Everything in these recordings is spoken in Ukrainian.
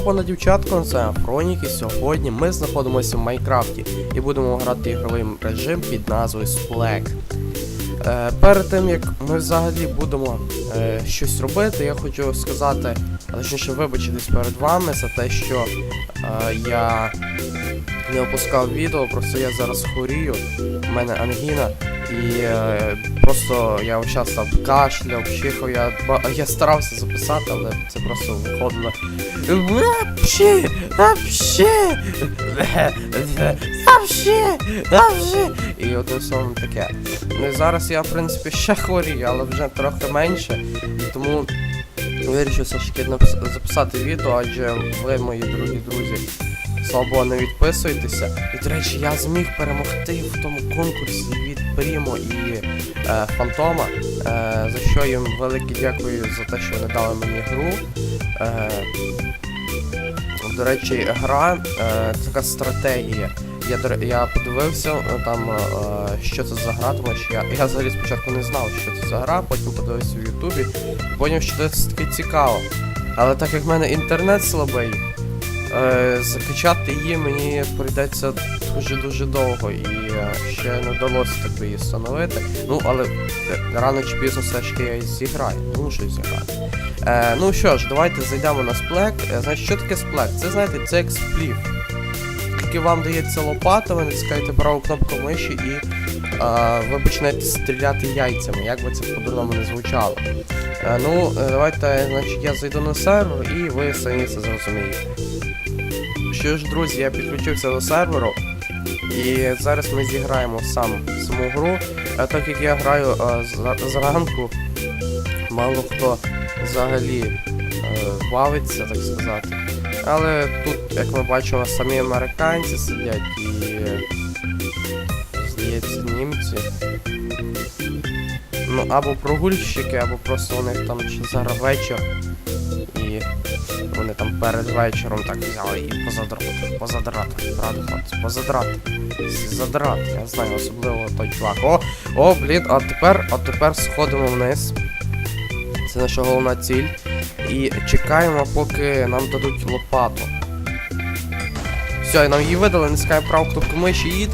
Пане дівчатко, це Афронік і сьогодні ми знаходимося в Майнкрафті і будемо грати ігровий режим під назвою Splack. Е, перед тим як ми взагалі будемо е, щось робити, я хочу сказати, а точніше вибачитись перед вами за те, що е, я не опускав відео, просто я зараз хворію, в мене ангіна, і е, просто я весь час там кашляв, чихав, я, я старався записати, але це просто виходило. Вообще, вообще, вообще, вообще. І от все таке. Ну і зараз я, в принципі, ще хворію, але вже трохи менше. Тому вирішив все ж таки записати відео, адже ви, мої дорогі друзі, слава Богу, не відписуєтеся. І, до речі, я зміг перемогти в тому конкурсі від Прімо і е, Фантома, е, за що їм велике дякую за те, що вони дали мені гру. Е, до речі, гра е, така стратегія. Я, я подивився е, там, е, що це за гра, тому що я, я взагалі спочатку не знав, що це за гра, потім подивився в Ютубі і поняв, що це таки цікаво. Але так як в мене інтернет слабий, закачати її мені прийдеться дуже-дуже довго і е, ще не вдалося так би її встановити. Ну, але е, рано чи пізно все ж таки я її зіграю, мушу зіграти. Е, ну що ж, давайте зайдемо на сплек. Е, значить, що таке сплек? Це знаєте, це як сплів. Тільки вам дається лопата, ви натискаєте праву кнопку миші і е, ви починаєте стріляти яйцями, як би це по-дурному не звучало. Е, ну, е, давайте, значить, я зайду на сервер і ви самі це зрозумієте. Що ж, друзі, я підключився до серверу. І зараз ми зіграємо сам саму гру. А так як я граю з- зранку, мало хто взагалі е, бавиться, так сказати. Але тут, як ми бачимо, самі американці сидять і, здається, німці. Ну, або прогульщики, або просто у них там зараз вечір. І вони там перед вечором так взяли і позадрати. Позадрати. Раду хлопці, позадрати. Задрати. Я знаю, особливо той чувак. О, о, блін, а тепер, а тепер сходимо вниз. Це наша головна ціль. І чекаємо, поки нам дадуть лопату. Все, і нам її видали, низькає праву кнопку миші і...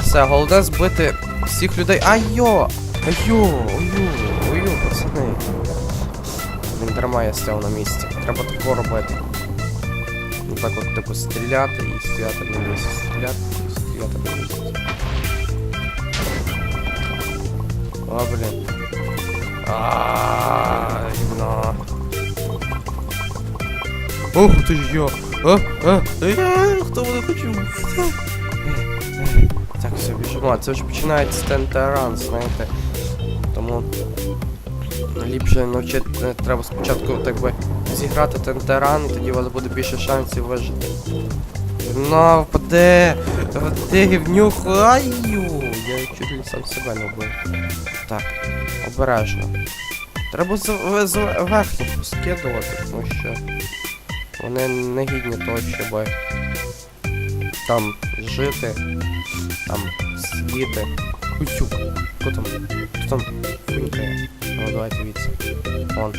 Все, головне збити всіх людей. Айо! Айо! Айо! Ою, пацани. Він дарма я стояв на місці. Треба тако робити. Ну так от типу стріляти і стояти на місці. Стріляти і стояти на місці. А, блін. Ааа, гівно. Ох ти ж я! А, а, а, хто мене хоче? Так, все, біжимо. Це вже починається тентеран, знаєте. Тому Ліпше навчити е, треба спочатку так би зіграти тентеран, і тоді у вас буде більше шансів вижити. Ну, впаде! Гівнюху! Аю! Я чуть не сам себе не вбив. Так, обережно. Треба з, скидувати, тому що вони не гідні того, щоб там жити, там сидіти. Кутю. Хто там? Хто там фунькає? Ну давайте віться. Вон.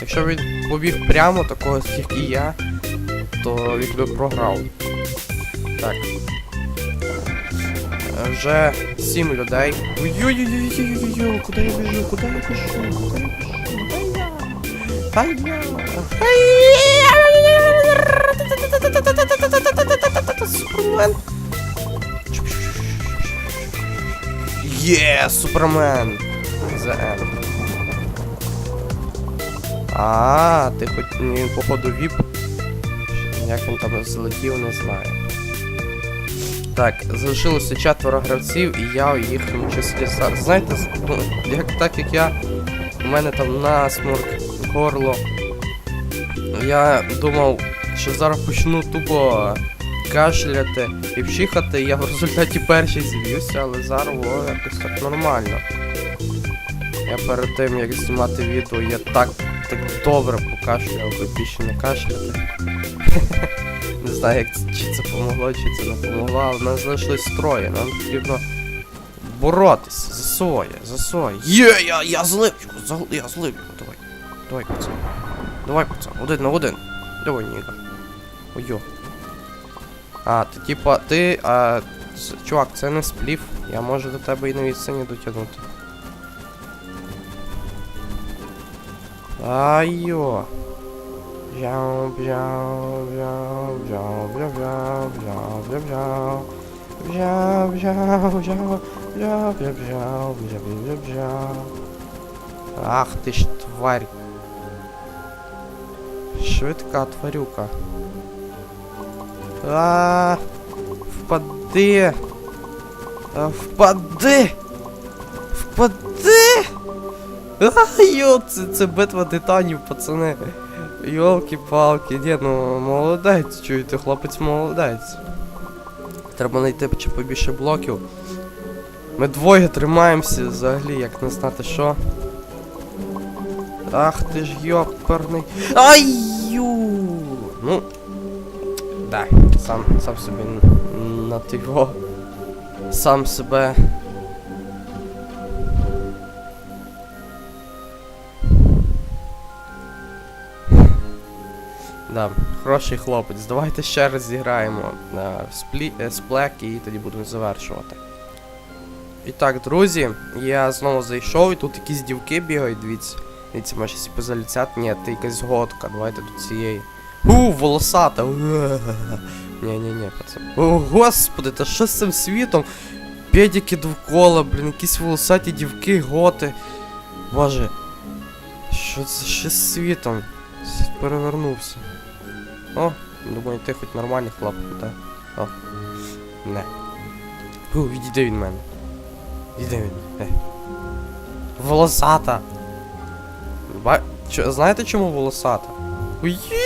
Якщо він побіг прямо такого, як і я, то він би програв. Так. Вже сім людей. Ой-ой-ой-ой-ой-ой, куди я біжу? Куди я біжу? Куди я біжу? Та я. Та я. Супермен. Є, Супермен. The End. А, ти хоч він походу віп. Як він там злетів, не знаю. Так, залишилося четверо гравців, і я у їхньому числі зараз. Знаєте, ну, як так як я. У мене там насморк, горло. Я думав, що зараз почну тупо кашляти і вчихати. Я в результаті перший з'ївся, але зараз було якось так нормально. Я перед тим як знімати відео, я так так добре покашляв, аби більше не кашляти. Не знаю, як чи це помогло, чи це не помогло, але нас знайшлось троє, нам потрібно боротися за своє, за своє. Є, я я злив його, я злив його, давай. Давай, пацан. Давай, пацан, один на один. Давай, ніга. Ой-йо. А, ти типа, ти. А, Чувак, це не сплів. Я можу до тебе і на відстані дотягнути. Айо. Бжау, бжау, бжау, бжау, бжау, бжау, бжау, бжау, бжау, бжау, бжау, бжау, бжау, бжау, бжау, бжау, бжау. Ах ты ж тварь. Швидка тварюка. А, Впади. А, Впади. Впади. А, йо, це, це битва титанів, пацани. Йолки-палки, ні, ну молодець, чуєте, хлопець молодець. Треба знайти ще побільше блоків. Ми двоє тримаємося взагалі, як не знати що. Ах ти ж йоперний. Ай-ю! Ну. Да, сам сам собі на тиво. Сам себе. Да, хороший хлопець. Давайте ще раз зіграємо е, на сплі... Е, сплек і тоді будемо завершувати. І так, друзі, я знову зайшов і тут якісь дівки бігають, дивіться. Дивіться, може, всі позаліцять. Ні, ти якась годка. Давайте до цієї. У, волосата. Не-не-не, пацан. О, господи, та що з цим світом? Педіки довкола, блін, якісь волосаті дівки, готи. Боже. Що це ще з світом? Перевернувся. О, думаю, ти хоч нормальний хлоп, так? О. Не. У, відійди від мене. Відійди він. Е. Волосата. Ба... Чо, знаєте чому волосата? Уї!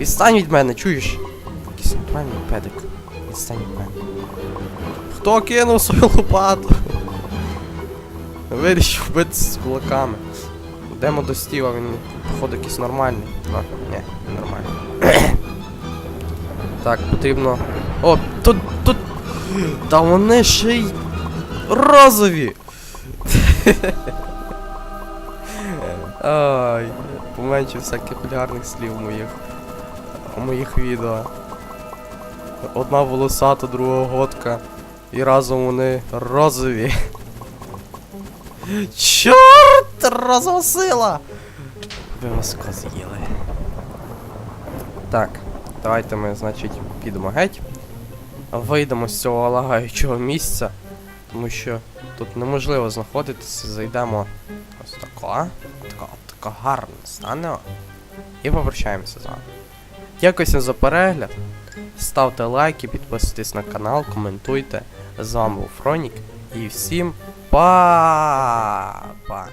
Відстань від мене, чуєш? Якийсь нормальний педик. Відстань від мене. Хто кинув свою лопату? Вирішив битися з кулаками. Йдемо до стіва, він походу якийсь нормальний. А, ні, не нормальний. так, потрібно... О, тут, тут... Та вони ще й... розові! Ай, поменше всяких гарних слів моїх. У моїх відео. Одна волосата, друга годка. І разом вони розові. Чорт! Розова сила! Ви вас з'їли. Так, давайте ми, значить, підемо геть. Вийдемо з цього лагаючого місця, тому що тут неможливо знаходитися. Зайдемо ось тако. Тако, тако гарно стане. І попрощаємося з вами. Дякую всім за перегляд. Ставте лайки, підписуйтесь на канал, коментуйте. З вами був Фронік. І всім па-па!